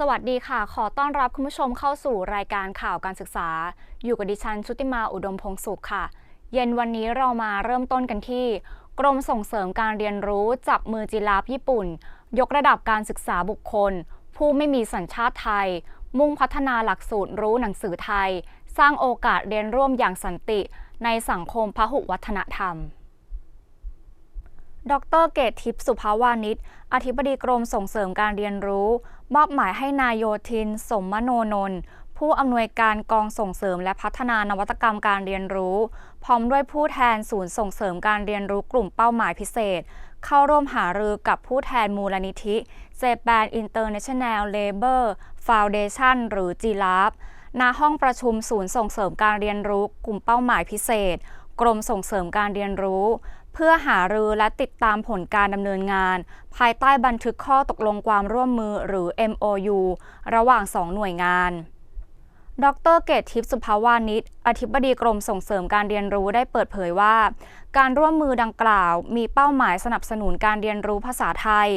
สวัสดีค่ะ ขอต้อนรับคุณผู้ชมเข้าสู่รายการข่าวการศึกษา อยู่กับดิฉันชุติมาอุดมพงสุขค่ะ เย็นวันนี้เรามาเริ่มต้นกันที่ กรมส่งเสริมการเรียนรู้จับมือจีราฟญี่ปุ่น ยกระดับการศึกษาบุคคล ผู้ไม่มีสัญชาติไทย มุ่งพัฒนาหลักสูตรรู้หนังสือไทย สร้างโอกาสเรียนร่วมอย่างสันติ ในสังคมพหุวัฒนธรรม ดรเกตทิพย์สุภาวานิชอธิบดีกรมส่งเสริมการเรียนรู้ มอบหมายให้นายโยธิน สมมโนนนท์ผู้อำนวยการกองส่งเสริมและพัฒนานวัตกรรมการเรียนรู้ พร้อมด้วยผู้แทนศูนย์ส่งเสริมการเรียนรู้กลุ่มเป้าหมายพิเศษ เข้าร่วมหารือกับผู้แทนมูลนิธิ Japan International Labor Foundation หรือ GLAB ณห้องประชุมศูนย์ส่งเสริมการเรียนรู้ กลุ่มเป้าหมายพิเศษ กรมส่งเสริมการเรียนรู้ เพื่อหารือและติดตามผลการดำเนินงาน ภายใต้บันทึกข้อตกลงความร่วมมือหรือ MOU ระหว่างสองหน่วยงาน ดรเกตทิพย์สุภาวานิชอธิบดีกรมส่งเสริมการเรียนรู้ได้เปิดเผยว่า การร่วมมือดังกล่าว มีเป้าหมายสนับสนุนการเรียนรู้ภาษาไทย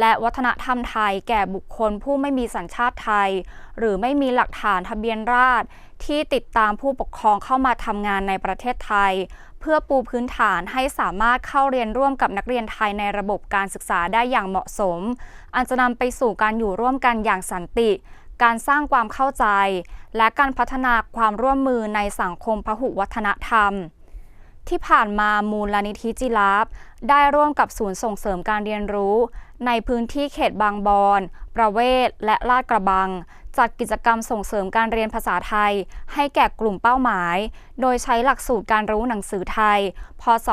และวัฒนธรรมไทยแก่บุคคลผู้ไม่มีสัญชาติไทย หรือไม่มีหลักฐานทะเบียนราษฎรที่ติดตามผู้ปกครองเข้ามาทำงานในประเทศไทย เพื่อปูพื้นฐานให้สามารถเข้าเรียนร่วมกับนักเรียนไทยในระบบการศึกษาได้อย่างเหมาะสม อันจะนำไปสู่การอยู่ร่วมกันอย่างสันติ การสร้างความเข้าใจ และการพัฒนาความร่วมมือในสังคมพหุวัฒนธรรม ที่ผ่านมามูลนิธิจิราฟได้ร่วมกับศูนย์ส่งเสริมการเรียนรู้ ในพื้นที่เขตบางบอนประเวศ และลาดกระบัง จัดกิจกรรมส่งเสริมการเรียนภาษาไทย ให้แก่กลุ่มเป้าหมาย โดยใช้หลักสูตรการรู้หนังสือไทย พศ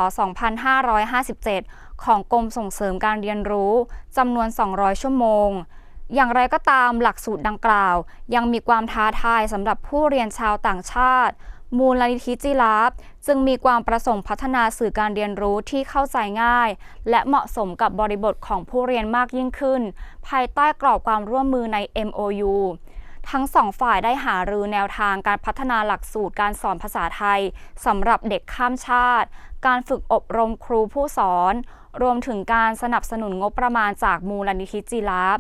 2557 ของกรมส่งเสริมการเรียนรู้จำนวน 200 ชั่วโมง อย่างไรก็ตามหลักสูตรดังกล่าว ยังมีความท้าทายสำหรับผู้เรียนชาวต่างชาติ มูลนิธิจิราฟจึงมีความประสงค์พัฒนาสื่อการเรียนรู้ที่เข้าใจง่าย และเหมาะสมกับบริบทของผู้เรียนมากยิ่งขึ้น ภายใต้กรอบความร่วมมือใน MOU ทั้งสองฝ่ายได้หารือแนวทางการพัฒนาหลักสูตรการสอนภาษาไทยสำหรับเด็กข้ามชาติ การฝึกอบรมครูผู้สอน รวมถึงการสนับสนุนงบประมาณจากมูลนิธิจิราฟ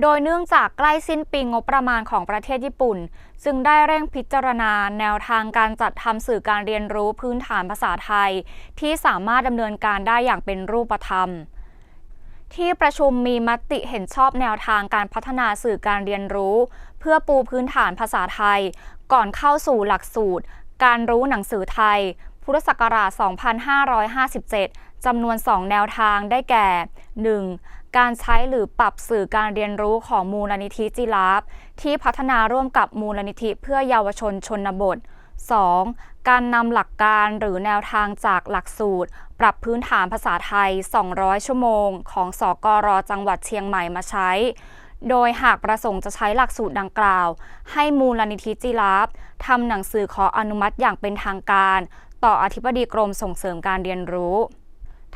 โดยเนื่องจากใกล้สิ้นปีงบประมาณของประเทศญี่ปุ่น จึงได้เร่งพิจารณาแนวทางการจัดทำสื่อการเรียนรู้พื้นฐานภาษาไทย ที่สามารถดำเนินการได้อย่างเป็นรูปธรรม ที่ประชุมมีมติเห็นชอบแนวทางการพัฒนาสื่อการเรียนรู้ เพื่อปูพื้นฐานภาษาไทย ก่อนเข้าสู่หลักสูตร การรู้หนังสือไทย พุทธศักราช 2557 จำนวน 2 แนวทางได้แก่ 1. การใช้หรือปรับสื่อการเรียนรู้ของมูลนิธิจิราฟที่พัฒนาร่วมกับมูลนิธิเพื่อเยาวชนชนบท 2. การนำหลักการหรือแนวทางจากหลักสูตร ปรับพื้นฐานภาษาไทย 200 ชั่วโมง ของสกรจังหวัดเชียงใหม่มาใช้ โดยหากประสงค์จะใช้หลักสูตรดังกล่าว ให้มูลนิธิจิราฟทำหนังสือขออนุมัติอย่างเป็นทางการ ต่ออธิบดีกรมส่งเสริมการเรียนรู้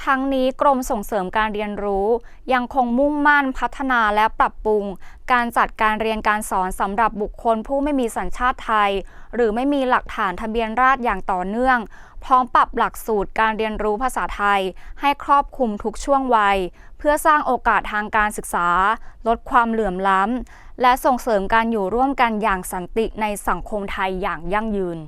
ทั้งนี้กรมส่งเสริมการเรียนรู้ ยังคงมุ่งมั่นพัฒนาและปรับปรุง การจัดการเรียนการสอนสำหรับบุคคลผู้ไม่มีสัญชาติไทย หรือไม่มีหลักฐานทะเบียนราษฎรอย่างต่อเนื่อง พร้อมปรับหลักสูตรการเรียนรู้ภาษาไทย ให้ครอบคลุมทุกช่วงวัย เพื่อสร้างโอกาสทางการศึกษา ลดความเหลื่อมล้ำและส่งเสริมการอยู่ร่วมกันอย่างสันติในสังคมไทยอย่างยั่งยืน